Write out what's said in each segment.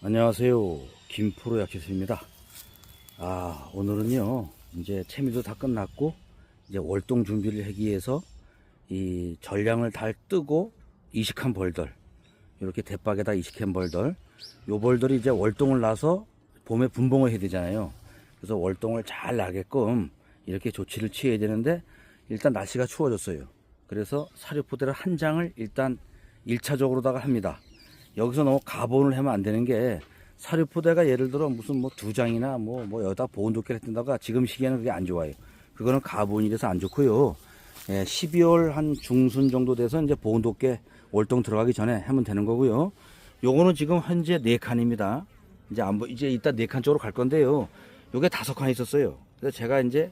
안녕하세요. 김프로 약초수입니다. 아, 오늘은요, 이제 채미도 다 끝났고, 이제 월동 준비를 하기 위해서 이 전량을 달 뜨고 이식한 벌들, 이렇게 대박에다 이식한 벌들, 요 벌들이 이제 월동을 나서 봄에 분봉을 해야 되잖아요. 그래서 월동을 잘 나게끔 이렇게 조치를 취해야 되는데, 일단 날씨가 추워졌어요. 그래서 사료포대를 한 장을 일단 1차적으로다가 합니다. 여기서 너무 가본을 하면 안 되는 게 사료포대가 예를 들어 무슨 뭐 두 장이나 뭐, 뭐 여기다 보온도끼를 뜬다가 지금 시기에는 그게 안 좋아요. 그거는 가본이라서 안 좋고요. 예, 12월 한 중순 정도 돼서 이제 보온도끼 월동 들어가기 전에 하면 되는 거고요. 요거는 지금 현재 네 칸입니다. 이제 안, 보- 이제 이따 네 칸 쪽으로 갈 건데요. 요게 다섯 칸 있었어요. 그래서 제가 이제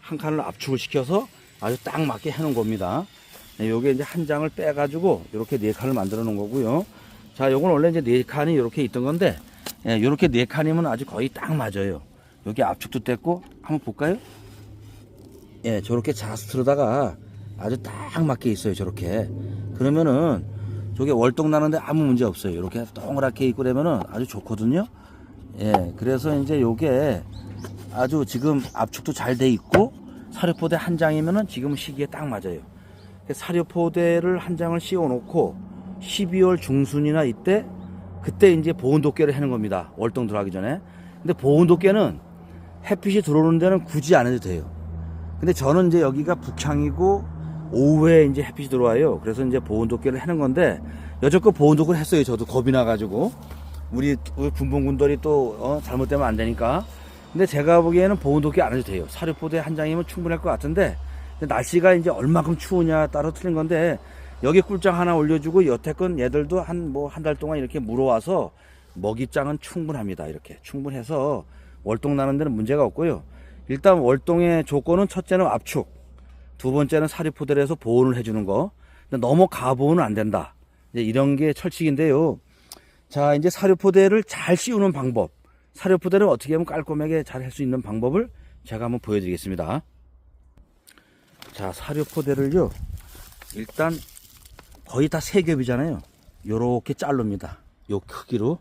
한 칸을 압축을 시켜서 아주 딱 맞게 해놓은 겁니다. 네, 요게 이제 한 장을 빼가지고 이렇게 네 칸을 만들어 놓은 거고요. 자, 요건 원래 이제 네 칸이 이렇게 있던 건데, 예, 요렇게 네 칸이면 아주 거의 딱 맞아요. 여기 압축도 뗐고, 한번 볼까요? 예, 저렇게 자스트로다가 아주 딱 맞게 있어요, 저렇게. 그러면은, 저게 월동 나는데 아무 문제 없어요. 이렇게 동그랗게 있고 그러면은 아주 좋거든요. 예, 그래서 이제 요게 아주 지금 압축도 잘 돼 있고, 사료포대 한 장이면은 지금 시기에 딱 맞아요. 사료포대를 한 장을 씌워 놓고 12월 중순이나 이때 그때 이제 보온도끼를 하는 겁니다. 월동 들어가기 전에. 근데 보온도끼는 햇빛이 들어오는 데는 굳이 안 해도 돼요. 근데 저는 이제 여기가 북향이고 오후에 이제 햇빛이 들어와요. 그래서 이제 보온도끼를 하는 건데 여태껏 보온도끼를 했어요. 저도 겁이 나가지고 우리 군봉군들이 또 어, 잘못되면 안 되니까. 근데 제가 보기에는 보온도끼 안 해도 돼요. 사료포대 한 장이면 충분할 것 같은데 날씨가 이제 얼마큼 추우냐 따라 틀린 건데 여기 꿀장 하나 올려주고 여태껏 얘들도 한 뭐 한 달 동안 이렇게 물어와서 먹이장은 충분합니다. 이렇게 충분해서 월동 나는 데는 문제가 없고요. 일단 월동의 조건은 첫째는 압축, 두 번째는 사리포대를 해서 보온을 해주는 거. 너무 가보온은 안 된다. 이제 이런 게 철칙인데요. 자, 이제 사료포대를 잘 씌우는 방법. 사료포대를 어떻게 하면 깔끔하게 잘 할 수 있는 방법을 제가 한번 보여드리겠습니다. 자, 사료포대를요. 일단 거의 다 세 겹이잖아요. 요렇게 자릅니다. 요 크기로.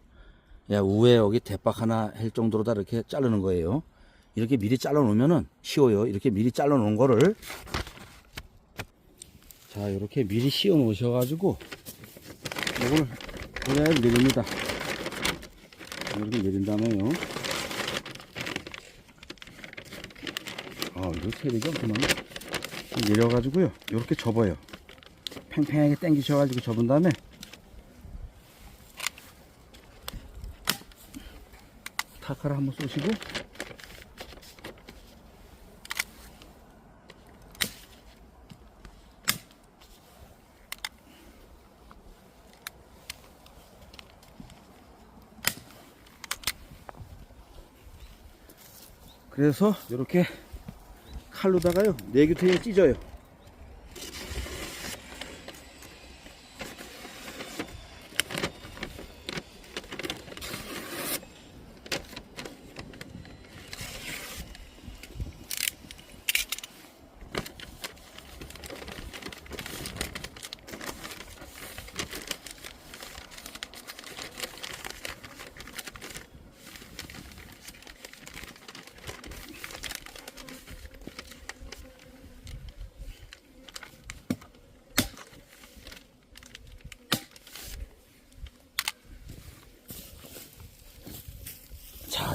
야, 우에 여기 대박 하나 할 정도로 다 이렇게 자르는 거예요. 이렇게 미리 잘라 놓으면은 쉬워요. 이렇게 미리 잘라 놓은 거를 자, 이렇게 미리 씌워 놓으셔 가지고 이걸 그냥 내립니다. 이렇게 내린 다음에요. 아, 이거 세력이 없구만. 내려가지고요. 이렇게 접어요. 팽팽하게 당기셔가지고 접은 다음에 타카를 한번 쏘시고 그래서 이렇게 칼로다가요 네 규태에 찢어요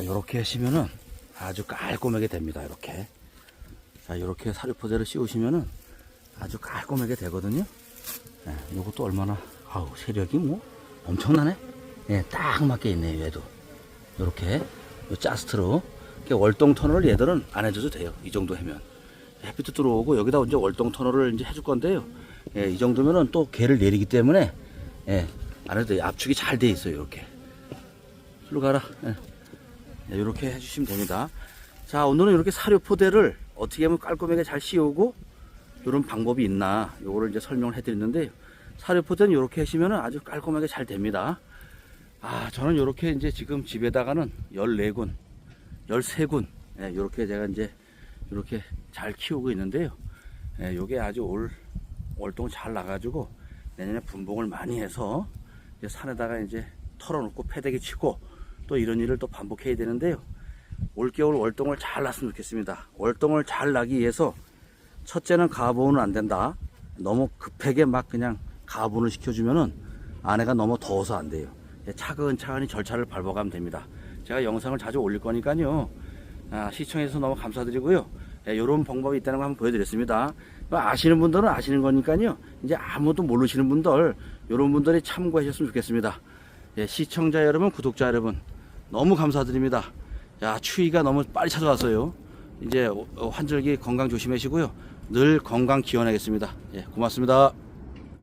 자, 요렇게 하시면은 아주 깔끔하게 됩니다. 이렇게. 자, 요렇게 사료포대를 씌우시면은 아주 깔끔하게 되거든요. 예, 요것도 얼마나, 아우, 세력이 뭐 엄청나네? 예, 딱 맞게 있네요, 얘도. 요렇게. 요 짜스트로. 이렇게 월동 터널을 얘들은 안 해줘도 돼요. 이 정도 하면. 햇빛도 들어오고 여기다 이제 월동 터널을 이제 해줄 건데요. 예, 이 정도면은 또 개를 내리기 때문에, 예, 안 해도. 압축이 잘 돼 있어요, 이렇게. 일로 가라. 예. 네, 이렇게 해주시면 됩니다. 자, 오늘은 이렇게 사료 포대를 어떻게 하면 깔끔하게 잘 씌우고 이런 방법이 있나 요거를 이제 설명을 해드렸는데 사료 포대는 이렇게 하시면 아주 깔끔하게 잘 됩니다. 아, 저는 이렇게 이제 지금 집에다가는 14군, 13군, 예, 이렇게 제가 이제 이렇게 잘 키우고 있는데요. 예, 요게 아주 올, 월동 잘 나가지고 내년에 분봉을 많이 해서 이제 산에다가 이제 털어놓고 패대기 치고 또 이런 일을 또 반복해야 되는데요. 올겨울 월동을 잘 났으면 좋겠습니다. 월동을 잘 나기 위해서 첫째는 가보는 안 된다. 너무 급하게 막 그냥 가보를 시켜주면은 아내가 너무 더워서 안 돼요. 예, 차근차근히 절차를 밟아가면 됩니다. 제가 영상을 자주 올릴 거니까요. 아, 시청해주셔서 너무 감사드리고요. 이런 방법이 있다는 거 한번 보여드렸습니다. 아시는 분들은 아시는 거니까요. 이제 아무도 모르시는 분들, 이런 분들이 참고하셨으면 좋겠습니다. 예, 시청자 여러분, 구독자 여러분, 너무 감사드립니다. 야, 추위가 너무 빨리 찾아왔어요. 이제 어, 환절기 건강 조심하시고요. 늘 건강 기원하겠습니다. 예, 고맙습니다.